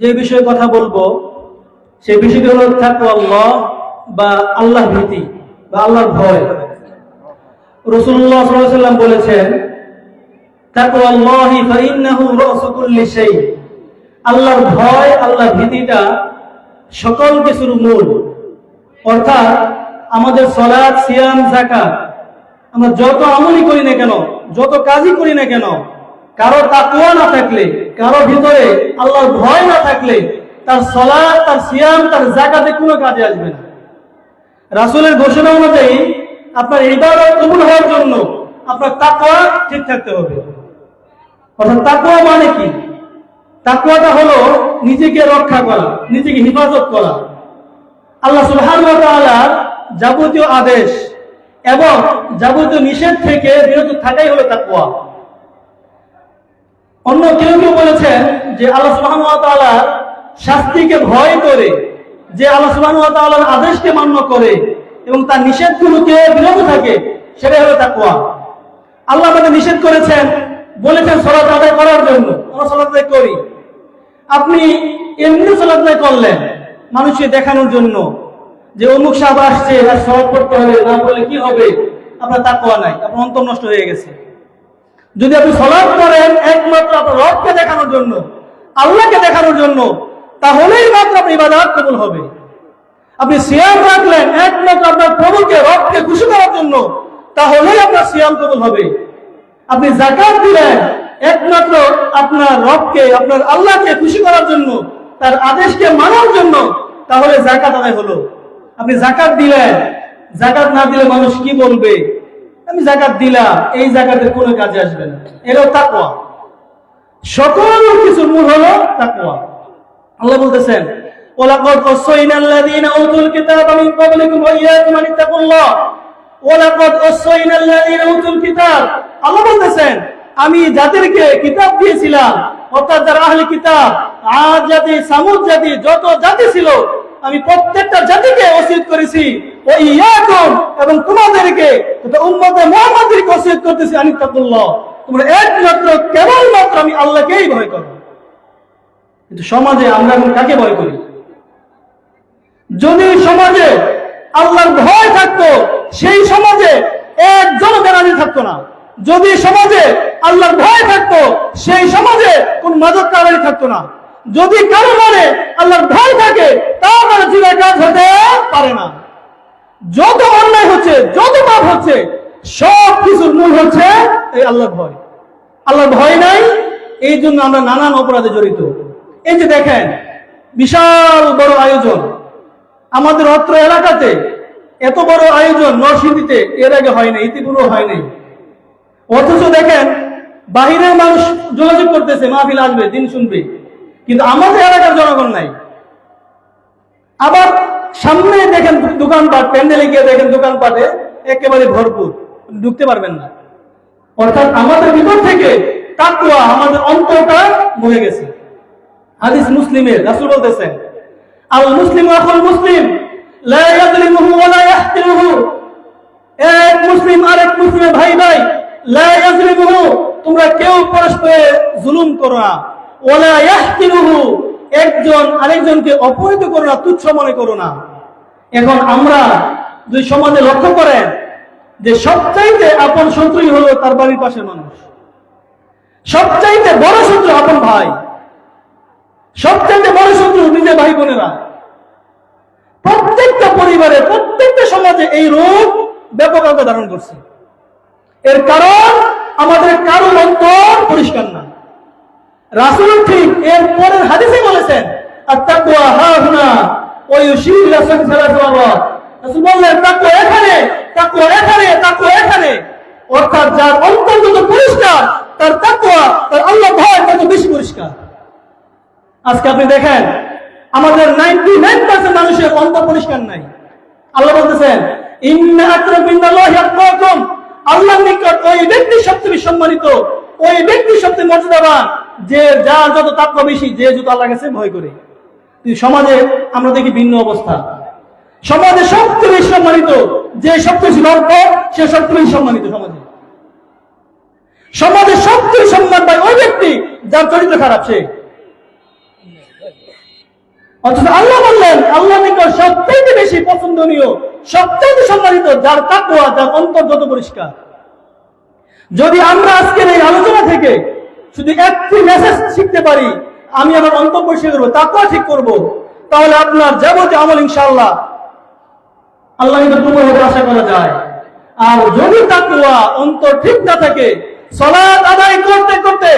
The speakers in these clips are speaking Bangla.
যে বিষয়ে কথা বলব, সে বিষয়টি হলো আল্লাহ বা আল্লাহ ভীতি বা আল্লাহর ভয়। রসুল্লাহ সাল্লাম বলেছেন আল্লাহর ভয় আল্লাহ ভীতিটা সকল কিছুর মূল। অর্থাৎ আমাদের সলাদ সিয়াম জাকাত আমরা যত আমলই করি না কেন, যত কাজই করি না কেন, কারও তাকুয়া না থাকলে কারও ভিতরে আল্লাহর ভয় না থাকলে তার সলাদ তার সিয়াম, তার জাকাতে কোনো কাজে আসবে না। রাসূলের ঘোষণা অনুযায়ী আপনার ইবাদত কবুল হওয়ার জন্য আপনার তাকুয়া ঠিক থাকতে হবে। অর্থাৎ তাকুয়া মানে কি? তাকুয়াটা হলো নিজেকে রক্ষা করা, নিজেকে হেফাজত করা। আল্লাহ তাআলার যাবতীয় আদেশ এবং যাবতীয় নিষেধ থেকে বিরত থাকাই হলো তাকুয়া অন্য কেউ কেউ বলেছেন যে আল্লাহ ওয়া শাস্তিকে ভয় করে, যে আল্লাহ ওয়া আদেশকে মান্য করে এবং তার নিষেধগুলোকে বিরত থাকে, সেটাই হলো তাকুয়া আল্লাহ আমাদের নিষেধ করেছেন, বলেছেন সলাত আদায় করার জন্য। আমরা সলাত আদায় করি। আপনি এমনি সলাত আদায় করলেন, মানুষকে দেখানোর জন্য যে অমুক সাহেব আসছে সলাৎ পড়তে হবে, না বলে কি হবে? আপনার তাকুয়া নাই, আপনার অন্তর নষ্ট হয়ে গেছে। যদি আপনি সলাৎ করেন, একমাত্র আপনার রবকে দেখানোর জন্য, আল্লাহকে দেখানোর জন্য, তাহলেই মাত্র আপনি ইবাদত কবুল হবে। আপনি সিয়াম রাখলেন, একমাত্র আপনার প্রভুকে, রবকে খুশি করার জন্য, তাহলেই আপনার সিয়াম কবুল হবে। আপনি জাকাত দিলেন, একমাত্র আপনার রবকে, আপনার আল্লাহকে খুশি করার জন্য, তার আদেশকে মানার জন্য, তাহলে জাকাত আদায় হলো। আপনি জাকাত দিলেন জাকাত না দিলে মানুষ কি বলবে? আমি জাকাত দিলাম, এই জাকাতের কোনো কাজে আসবে না। এটাও তাকওয়া। সকল কিছুর মূল হলো তাকওয়া। আল্লাহ বলতেছেন, ওয়ালাকাদ ওয়াসাইনা আল্লাযীনা উতুল কিতাবা মিন ক্বাবলিকুম ওয়া ইয়্যাকুম আন তাকুল্লাহ ওয়ালাকাদ ওয়াসাইনা আল্লাযীনা উতুল কিতাব। আল্লাহ বলতেছেন, আমি যাদেরকে কিতাব দিয়েছিলাম, অর্থাৎ যারা আহলে কিতাব আদ জাতি, সামুদ জাতি, যত জাতি ছিল, আমি প্রত্যেকটা জাতিকে ওসিয়ত করেছি। ইয়াকুম এবং তোমাদেরকে মুহাম্মাদকে ওসিয়ত করতেছি আনি তোমরা একমাত্র, কেবলমাত্র আমি আল্লাহকেই ভয় করো। কিন্তু সমাজে আমরা এখন কাকে ভয় করি? যদি সমাজে আল্লাহর ভয় থাকতো, সেই সমাজে একজন বেনাজি থাকতো না। যদি সমাজে আল্লাহর ভয় থাকতো, সেই সমাজে কোন মাদক কারবারি থাকতো না। যদি কারও মনে আল্লাহর ভয় থাকে তাহলে জিনা কাজ হতে পারে না। যত অন্যায় হচ্ছে, যত পাপ হচ্ছে, সব কিছুর মূল হচ্ছে এই আল্লাহর ভয়। আল্লাহর ভয় নাই, এই জন্য আমরা নানান অপরাধে জড়িত। এই যে দেখেন, বিশাল বড় আয়োজন। আমাদের অত্র এলাকাতে এত বড় আয়োজন নরসিংদীতে এর আগে হয় না ইতিপূর্ব হয় নাই। অথচ দেখেন, বাহিরের মানুষ যোগাযোগ করতেছে, মাহফিল আসবে, দিন শুনবে। কিন্তু আমাদের এলাকার জনগণ নাই। আবার সামনে দেখেন দোকানপাট, প্যান্ডেলে গিয়ে দেখেন দোকানপাটে একেবারে ভরপুর। ঢুকতে পারবেন না। অর্থাৎ আমাদের ভিতর থেকে তাকুয়া আমাদের অন্তরটা বয়ে গেছে। হাদিস মুসলিমের রাসূল বলতেছেন, আল মুসলিম আখুল মুসলিম মুসলিম আরেক মুসলিমের ভাই ভাই তোমরা কেউ পরস্পরে জুলুম করো না। ওয়া লা ইয়াহতিলুহু। একজন আরেকজনকে অপহৃত করো না, তুচ্ছ মনে করো না। এখন আমরা যদি সমাজে লক্ষ্য করেন যে সবচাইতে আপন শত্রুই হলো তার বাড়ির পাশের মানুষ। সবচাইতে বড় শত্রু আপন ভাই। সবচাইতে বড় শত্রু নিজের ভাই বোনেরা। প্রত্যেকটা পরিবারে, প্রত্যেকটা সমাজে এই রোগ ব্যাপক আকার ধারণ করছে। এর কারণ আমাদের কারও অন্তর পরিষ্কার না। রাসূল ঠিক এর পরের হাদিসে বলেছেন আর তাকওয়া হা হুনা ওই ইউশির ইলা সালাতু আল্লাহ রাসূল বললেন, তাকওয়া এখানে তাকওয়া এখানে তাকওয়া এখানে। অর্থাৎ যার অন্তর যত পরিষ্কার, তার তাকওয়া, তার আল্লাহ ভয় তত বেশি পরিষ্কার। আজকে আপনি দেখেন, আমাদের নাইনটি নাইন পার্সেন্ট মানুষের অন্তর পরিষ্কার নাই। আল্লাহ বলতেছেন, ইন্না আকরামিনাল্লাহি আতকাকুম নিকট ওই ব্যক্তি সবচেয়ে সম্মানিত, ওই ব্যক্তি সবচেয়ে মর্যাদাবান। যে যার যত তাৎপর্য বেশি, যে যত আল্লাহ কাছে ভয় করে। সমাজে আমরা দেখি ভিন্ন অবস্থা। সমাজে সবচেয়ে বেশি সম্মানিত, যে সবচেয়ে বেশি গর্ব সে সবচেয়ে বেশি সম্মানিত সমাজে। সমাজে সবচেয়ে সম্মান পায় ওই ব্যক্তি যার চরিত্র খারাপ সে। অথচ আল্লাহ বললেন আল্লাহ নিকট সবচেয়ে বেশি পছন্দনীয় সবচেয়ে সম্মানিত যার তাকুয়া যার অন্তর যত পরিষ্কার। যদি আমরা আজকের এই আলোচনা থেকে শুধু একটি মেসেজ শিখতে পারি, আমি আমার পরিষ্কার করব তাকুয়া ঠিক করব। তাহলে আপনার যাবতীয় আমল ইনশাআল্লাহ আল্লাহ আশা করা যায়। আর যদি তাকুয়া অন্তর ঠিক না থাকে আদায় করতে করতে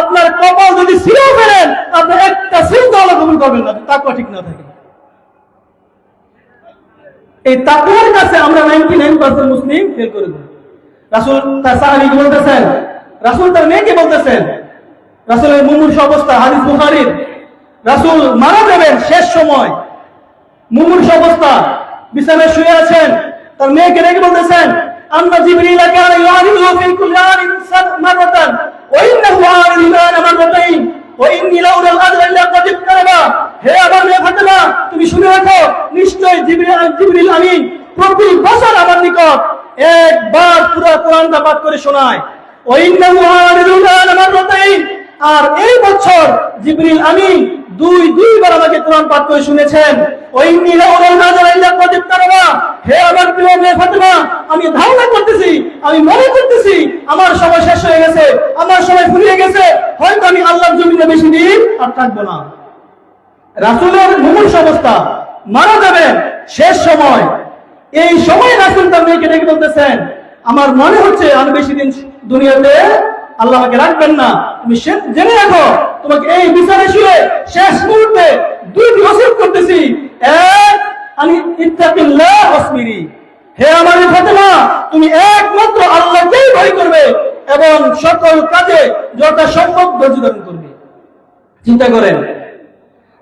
আপনার কপাল যদি ছিঁড়েও ফেলেন, আপনি একটা সিলটা আল্লাহ কবুল করবেন না তাকুয়া ঠিক না থাকে। এই তাকুয়ার কাছে আমরা নাইনটি নাইন পার্সেন্ট মুসলিম ফেল করে দিই রাসুল তার সাহাবি বলতেছেন রাসুল তার মেয়েকে বলতেছেন, রাসুলের মুমূর্ষ অবস্থা, হাদিস বুখারীর। রাসুল মারা যাবেন শেষ সময়। মুমূর্ষ অবস্থা, বিছানায় শুয়ে আছেন। তার মেয়েকে রেখে বলতেছেন, আন্না জিবরিল কান ইয়ারিদু ফি কুল্লি আনিন মারাতান ওয়া ইন্নাহু মারাতাইন ওয়া ইন্নী ইল্লা হে আমার মেয়ে ফাতেমা, তুমি শুনে রাখো নিশ্চয় জিবরিল জিবরিল আমিন প্রতি বছর আমার নিকট একবার পুরো কোরআনটা পাঠ করে শোনায়। আর এই বছর জিবরিল আমিন দুই, দুইবার আমাকে কোরআন পাঠ করে শুনেছেন। ওই হে আমার প্রিয় মেয়ে ফাতেমা, আমি ধারণা করতেছি, আমি মনে করতেছি, আমার সময় শেষ হয়ে গেছে, আমার সময় ফুরিয়ে গেছে। হয়তো আমি আল্লাহর জমিনে বেশি দিন আর থাকব না। রাসূলের মুমূর্ষ অবস্থা মারা যাবেন শেষ সময়। এই সময় রাসূল তার মেয়েকে ডেকে বলতেছেন, আমার মনে হচ্ছে আমি বেশি দিন দুনিয়াতে আল্লাহ আমাকে রাখবেন না। তুমি জেনে রাখো, তোমাকে এই বিচারে শুয়ে শেষ মুহূর্তে দুইটি ওসিয়ত করতেছি। এক আমি ইত্তাকিল্লাহ ওয়াসবিরি। হে আমার ফাতেমা, তুমি একমাত্র আল্লাহকেই ভয় করবে এবং সকল কাজে যত সম্ভব ধৈর্য করবে। চিন্তা করেন,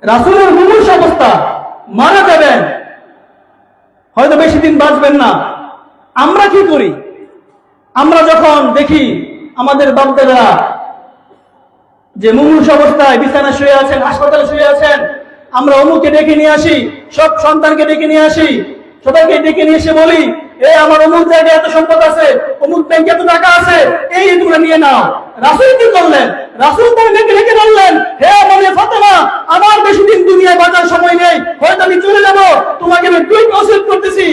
রাসূলের মুমূর্ষ অবস্থা মারা যাবেন। হয়তো বেশি দিন বাঁচবেন না। আমরা কি করি? আমরা যখন দেখি আমাদের বাপদাদারা যে মুমূর্ষ অবস্থায় বিছানা শুয়ে আছেন, হাসপাতালে শুয়ে আছেন, আমরা অমুককে ডেকে নিয়ে আসি, সব সন্তানকে ডেকে নিয়ে আসি, সবাইকে ডেকে নিয়ে এসে বলি, এ, আমার অমুক জায়গায় এত সম্পদ আছে, অমুক ব্যাংকে এত টাকা আছে, এই তোমরা নিয়ে নাও। রাসুল কি করলেন রাসুল তার মেয়েকে ডেকে বললেন, হে মনে ফাতেমা, আমার বেশি দিন দুনিয়ায় বাঁচার সময় নেই, হয়তো আমি চলে যাব, তোমাকে আমি দুই ওসিয়ত করতেছি।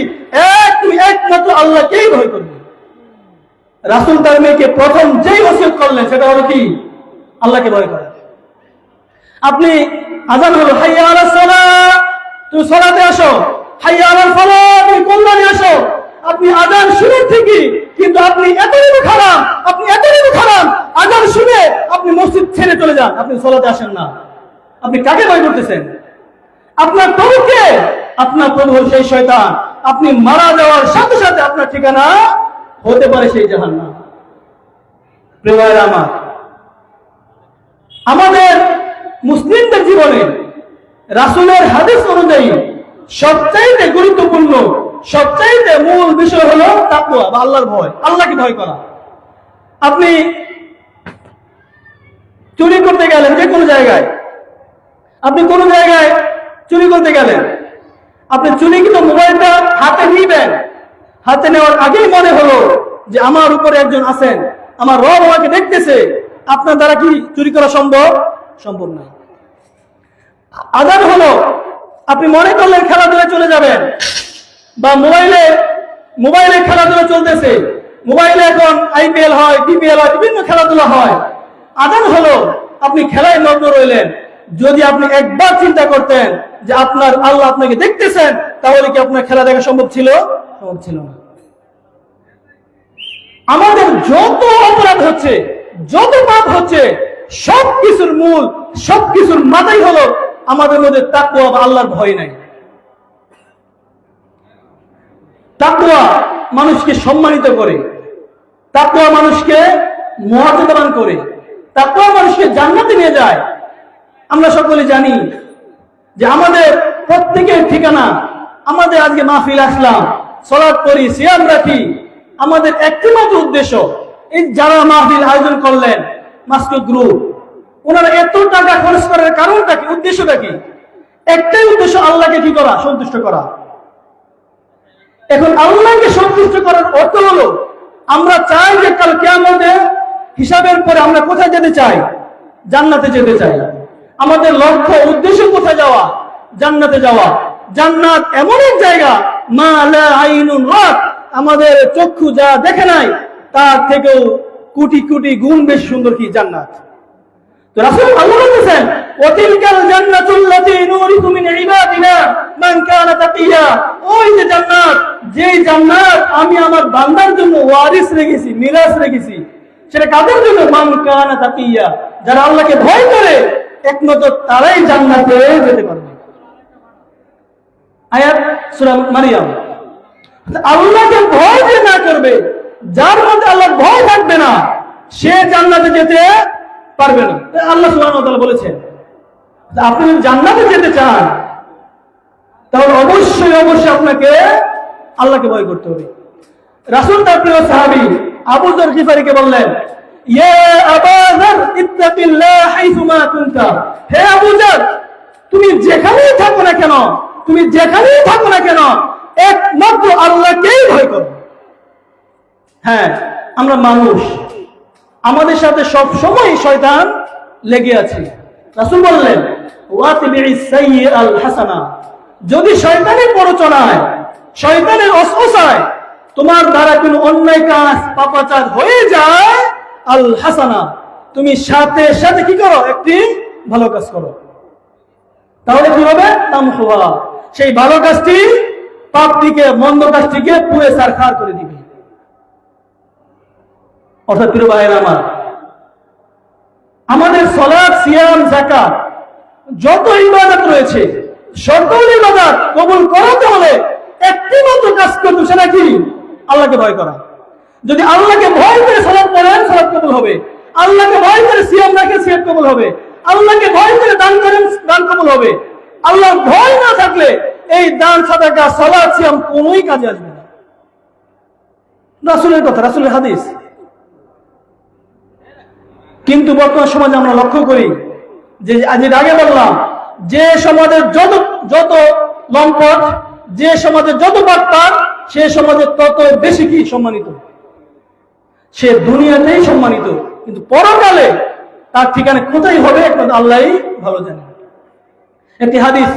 এক, তুমি একমাত্র আল্লাহকেই ভয় করবে। রাসুল তার মেয়েকে প্রথম যেই ওসিয়ত করলেন, সেটা হলো কি? আল্লাহকে ভয় করা। আপনি আজান হলো, হাইয়া তুমি সলাতে আসো। তুমি কল্যাণে আসো। আপনি আজান শুনে ঠিকই, কিন্তু আপনি খারাপ আপনি খারাপ, আজান শুনে আপনি মসজিদ ছেড়ে চলে যান। আপনি সলাতে আসেন না। আপনি কাকে ভয় করতেছেন? আপনার প্রভুকে। আপনার প্রভু সেই শয়তান। আপনি মারা যাওয়ার সাথে সাথে আপনার ঠিকানা হতে পারে সেই জাহান্নাম। প্রেমায়ের আমার, আমাদের মুসলিমদের জীবনে রাসূলের হাদিস অনুযায়ী সবচাইতে গুরুত্বপূর্ণ, সবচাইতে মূল বিষয় হলো তাকওয়া বা আল্লাহর ভয়। আল্লাহকে ভয় করা। আপনি চুরি করতে গেলেন যে কোনো জায়গায়, আপনি কোনো জায়গায় চুরি করতে গেলেন, আপনি চুরি কিন্তু মোবাইলটা হাতে নিবেন হাতে নেওয়ার আগেই মনে হলো যে আমার উপরে একজন আছেন। আমার রব আমাকে দেখতেছে। আপনার দ্বারা কি চুরি করা সম্ভব? সম্ভব নয় আদান হলো। আপনি মনে করলেন খেলাধুলা চলে যাবেন। বা মোবাইলে মোবাইলে খেলাধুলা চলতেছে। মোবাইলে এখন আইপিএল হয় বিপিএল হয়, বিভিন্ন খেলাধুলা হয়। আদান হলো। আপনি খেলায় মগ্ন রইলেন। যদি আপনি একবার চিন্তা করতেন যে আপনার আল্লাহ আপনাকে দেখতেছেন, তাহলে কি আপনার খেলা দেখা সম্ভব ছিল? সম্ভব ছিল না। আমাদের যত অপরাধ হচ্ছে, যত পাপ হচ্ছে সব কিছুর মূল সব কিছুর মাথাই হলো আমাদের মধ্যে তাকুয়া বা আল্লাহর ভয় নাই। তাকুয়া মানুষকে সম্মানিত করে তাকুয়া মানুষকে মর্যাদাবান করে তাকুয়া মানুষকে জান্নাতে নিয়ে যায়। আমরা সকলে জানি যে আমাদের প্রত্যেকের ঠিকানা, আমাদের আজকে মাহফিল আসলাম। সলাৎ করি, সিয়াম রাখি। আমাদের একটি মাত্র উদ্দেশ্য, এই যারা মাহফিল আয়োজন করলেন মাস্টার গ্রুপ, ওনারা এত টাকা খরচ করার কারণটা কি, উদ্দেশ্যটা কি? একটাই উদ্দেশ্য, আল্লাহকে কি করা? সন্তুষ্ট করা। এখন আল্লাহকে সন্তুষ্ট করার অর্থ হলো, আমরা চাই যে কাল কেয়ামতে হিসাবের পরে আমরা কোথায় যেতে চাই? জান্নাতে যেতে চাই। আমাদের লক্ষ্য, উদ্দেশ্য কোথায় যাওয়া? জান্নাতে যাওয়া। জান্নাত এমন এক জায়গা মা লা আমাদের চক্ষু যা দেখে নাই, তার থেকেও কোটি কোটি গুণ বেশ সুন্দর কি জান্নাত। মিন কানা ওই যে জান্নাত, যেই জান্নাত আমি আমার জন্য রেখেছি রেখেছি, সেটা কাদের জন্য? মান কানা যারা আল্লাহকে ভয় করে, একমাত্র তারাই জান্নাতে যেতে পারবে। আয়াত সূরা মারিয়াম। আল্লাহকে ভয় যে না করবে, যার মধ্যে আল্লাহর ভয় থাকবে না, সে জান্নাতে যেতে পারবে না। আল্লাহ সুবহানাহু ওয়া তাআলা বলেছেন আপনি যদি জান্নাতে যেতে চান, তাহলে অবশ্যই অবশ্যই আপনাকে আল্লাহকে ভয় করতে হবে। রাসূল তার প্রিয় সাহাবী আবু যর গিফারিকে বললেন, ইয়া আবা যর, ইত্তাকিল্লাহ হাইসুমা কুনতা। হে আবু যর, তুমি যেখানেই থাকো না কেন তুমি যেখানেই থাকো না কেন, একমাত্র আল্লাহকেই ভয় করো। হ্যাঁ আমরা মানুষ। আমাদের সাথে সব সময় শয়তান লেগে আছে। রাসূল বললেন সাইয়্যাল হাসানা। যদি শয়তানের প্ররোচনায়, শয়তানের অসওসায় তোমার দ্বারা কোনো অন্যায় কাজ, পাপাচার হয়ে যায়, আল হাসানা, তুমি সাথে সাথে কি করো? একটি ভালো কাজ করো। তাহলে কি হবে? তামহুয়া সেই ভালো কাজটি পাপটিকে, মন্দ কাজটিকে পুরে সারখার করে দিবে। অর্থাৎ প্রিয় ভাইয়ের আমার, আমাদের সলাদ সিয়াম জাকাত যত ইবাদত রয়েছে, সকল ইবাদত কবুল করাতে হলে একটি মাত্র কাজ করতে সেটা কি আল্লাহকে ভয় করা। যদি আল্লাহকে ভয় করে সালাদ করেন সালাদ কবুল হবে। আল্লাহকে ভয় করে সিয়াম রাখেন সিয়াম কবুল হবে। আল্লাহকে ভয় করে দান করেন, দান কবুল হবে। আল্লাহর ভয় না থাকলে এই দান, সাদাকা সালাদ সিয়াম কোনোই কাজে আসবে না। রাসূলের কথা, রাসূলের হাদিস। কিন্তু বর্তমান সমাজে আমরা লক্ষ্য করি যে আজ আগে বললাম, যে সমাজের যত যত লম্পট, যে সমাজের যত বাটপার সে সমাজে তত বেশি কি সম্মানিত। সে দুনিয়াতেই সম্মানিত, কিন্তু পরকালে তার ঠিকানা কোথায় হবে, একমাত্র আল্লাহই ভালো জানে। একটি হাদিস।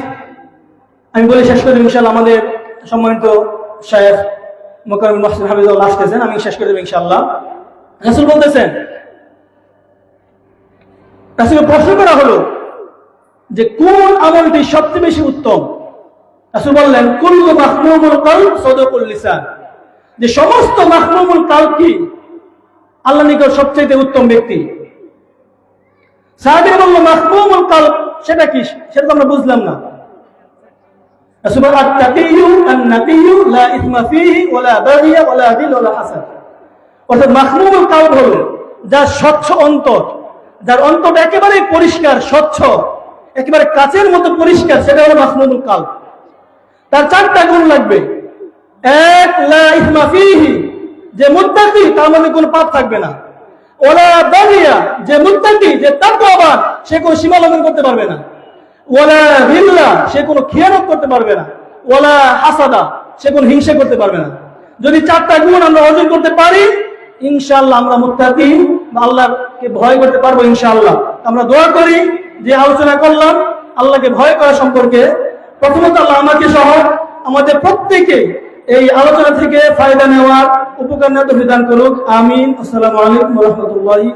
আমি বলে শেষ করে ইনশাল্লাহ আমাদের সম্মানিত শায়েখ মোকারম মাহসিন হাবিজুল্লাহ আসতেছেন আমি শেষ করে দেবো ইনশাল্লাহ রাসূল বলতেছেন, রাসূলকে প্রশ্ন করা হলো যে কোন আমলটি সবচেয়ে বেশি উত্তম? রাসূল বললেন, কুল্লু মাহমুমুল কলব সদকুল লিসান। যে সমস্ত মাহমুমুল কাল কি? আল্লাহ নিকট সবচেয়ে উত্তম ব্যক্তি। সাহাবীরা বলল মাহমুমুল কাল সেটা কি? সেটা তো আমরা বুঝলাম না। যার স্বচ্ছ যার পরিষ্কার, স্বচ্ছ, একেবারে কাচের মতো পরিষ্কার, সেটা হলো মাহমুদুল কাল তার চারটা গুণ লাগবে। এক, লা ইসমা ফীহি, যে মুত্তাকি, তার মধ্যে কোনো পাপ থাকবে না। ওলা বাগিয়া যে মুত্তাকি, যে তাকওয়াবান, সে কোনো সীমা করতে পারবে না। ওলা হিল্লা সে কোনো খিয়ানত করতে পারবে না। ওলা হাসাদা, সে কোনো হিংসা করতে পারবে না। যদি চারটা গুণ আমরা অর্জন করতে পারি, ইনশাআল্লাহ আমরা মুত্তাকি, আল্লাহকে ভয় করতে পারব ইনশাআল্লাহ। আমরা দোয়া করি, যে আলোচনা করলাম, আল্লাহকে ভয় করা সম্পর্কে। প্রথমত আল্লাহ আমাকে সহ আমাদের প্রত্যেকে এই আলোচনা থেকে ফায়দা নেওয়ার উপকার নেওয়ার বিধান করুক। আমিন। আসসালামু আলাইকুম রহমতুল্লাহি